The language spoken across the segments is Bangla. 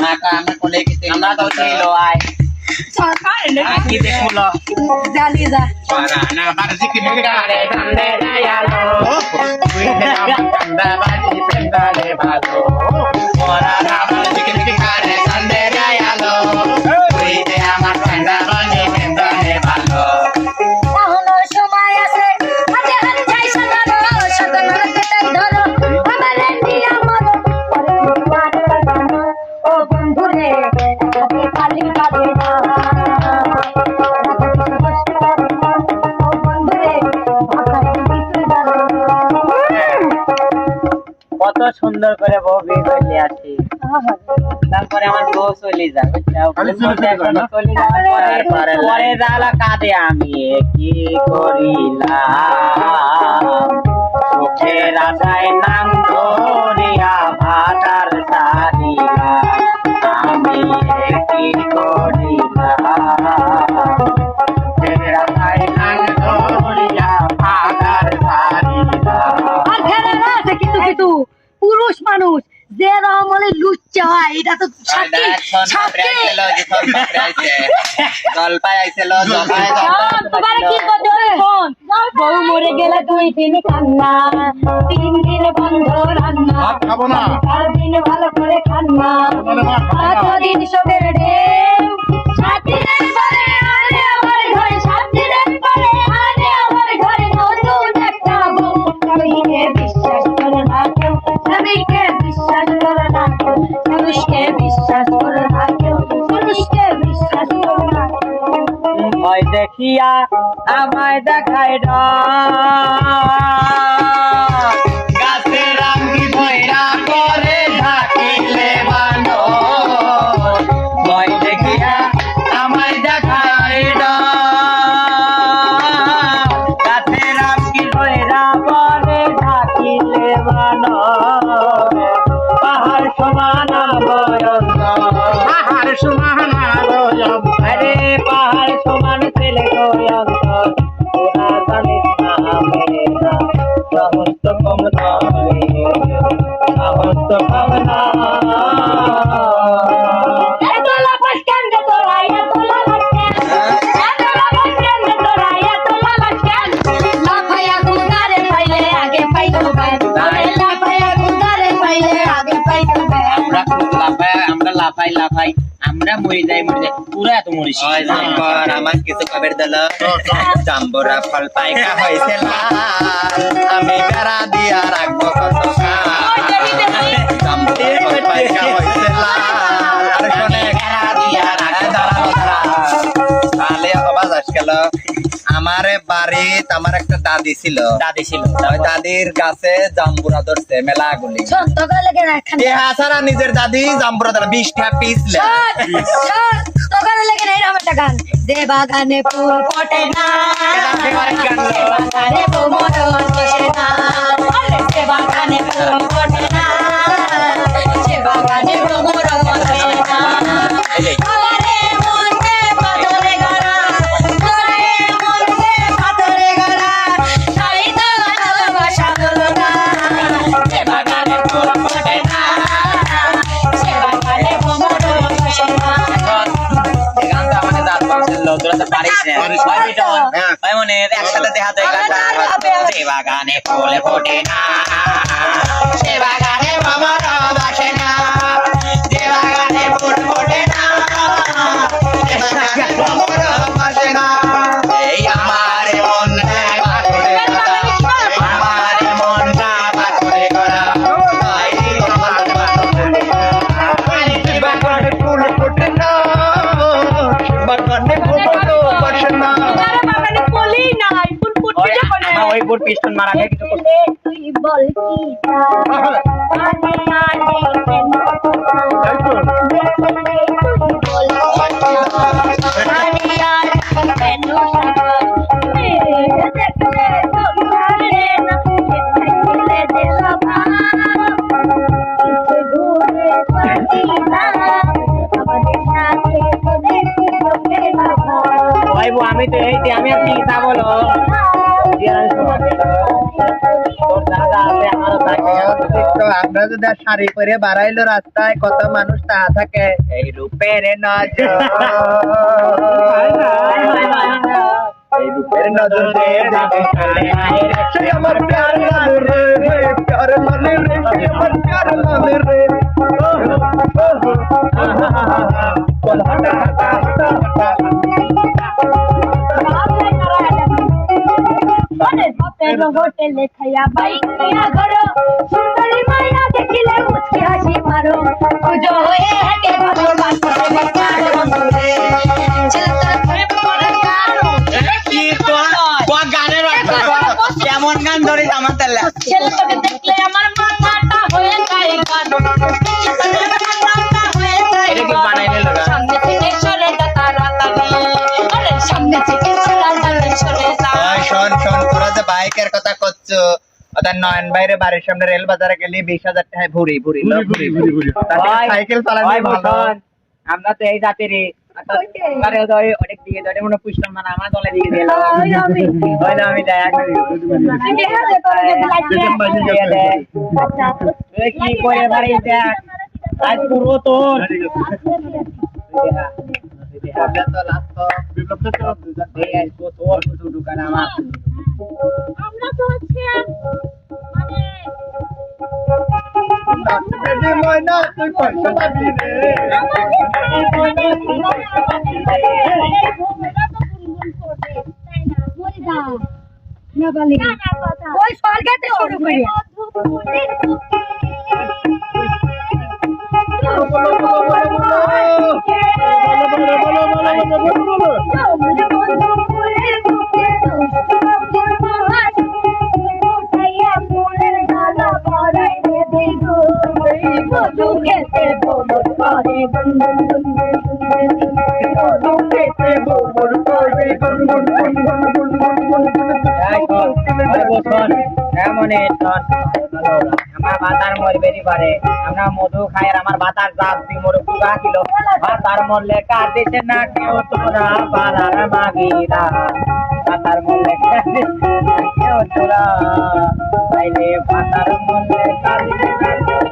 नाकांगण कोणी किती नंदा तवशीलो आय किती फुलं झाली जा बारजी गाडे धंदे दयालो पिंडा बाजी पिंडाले बाजो কত সুন্দর করে বউ বিয়ে আছে তারপরে আমার বউ চলে যায় বউ চলে যাওয়ার পরে জ্বালা কাঁদে আমি কি করিলাম? মানুষ যে রকমলে লুচ্চা হয় এটা তো আইছিল তোমার কি করতে ফোন বউ মরে গেলে দুই দিন কান্না তিন দিন বন্ধ রান্না। ভাত খাব না। চার দিন ভালো করে খান্না। পাঁচ দিন সবের মানুষকে বিশ্বাস করে না কেউ মানুষকে বিশ্বাস করে না ভয় দেখিয়া আমায় দেখায়। গাছের আঙ্গি ভয়রা করে ঢাকিলে লাফাই লাফাই আমরা মরে যাই মরে যাই। পুরা এত মরিস জাম্বর, আমার কিছু খবর দিল। জাম্বরা ফল পাইকা হয়েছে আমি বেড়া দিয়া রাখব কত আমার বাড়িত আমার একটা দাদি ছিল। দাদি ছিল ওই দাদির গাছে জাম্বুরা ধরছে সত্য গলে টেহা ছাড়া নিজের দাদি জাম্বুরা ধরে বিশ টাকা পিস শোন শোন তোকারে লেগে নাই রাম একটা গান। যে বাগানে ফুল ফোটে না বাগানে ফুল ফোটে না। বিটন, হ্যাঁ। একসাথে দেখাতে বাগানে ফুলে ফোটে না। সে বাগানে ভ্রমণ বাসে না ওই যখন আমার ওই বোর পিস্টন মারা গেছে, কিছু করতে তুই বল কি আনে আনে কেন বল আনে আর কেন দেখলে তোমারে আমরা যদি আর শাড়ি পরে বাড়াইলো রাস্তায় কত মানুষ তা থাকে। এই রূপের নজর। এই রূপের নজর সে আমার প্যার লালে রে রে, প্যার লালে রে সে আমার প্যার লালে রে বল হাটা হাটা হাটা হাটা হোটেলে খাইয়া বাইক ঘরো। কেমন গান ধরিস আমার তাহলে? নয়ন বাইরে বাড়ির সামনে রেল বাজারে গেলে বিশ হাজার টাকায় ভুড়ি ভুড়ি লও, ভুড়ি ভুড়ি তাতে ওই, সাইকেল চালানো আমরা তো এই ওই অনেক দিকে ধরে মনে পুষ্টান মানে আমার দলে আমি। আমি দিয়ে দে। তুই কি করে বাড়ি দেখ আজ পুরো তোর তো তোর আমার বেবি ময়না তুই পয়সা পাবি রে ওই স্বর্গাতে শুরু করি আমার বাতার মরবেরই পারে আমরা মধু খাই আমার বাতার জাত দি মোর কুকা কিলো বাতার মরলে কাঁদিস না কেউ তোরা পালার মাগিরা বাতার মরলে কেউ তোরা তাইলে বাতার মরলে কাঁদিস না কেউ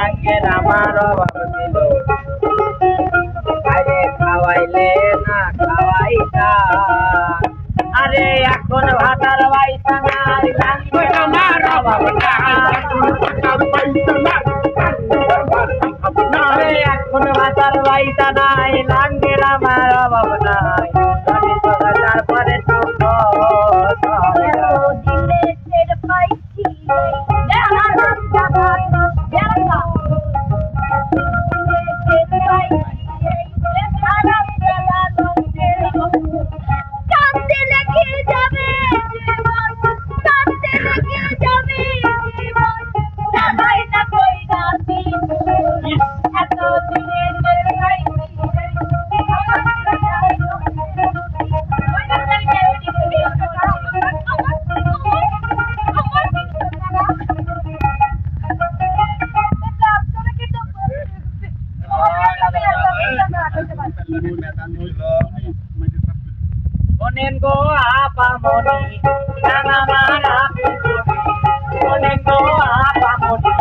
লাগে আমার অভাব ছিল। আরে না খাওয়াইতা। আরে এখন ভাতার অভাব আরে এখন ভাতার পয়সা নাই Onen apa moni, nama mana Onen apa moni,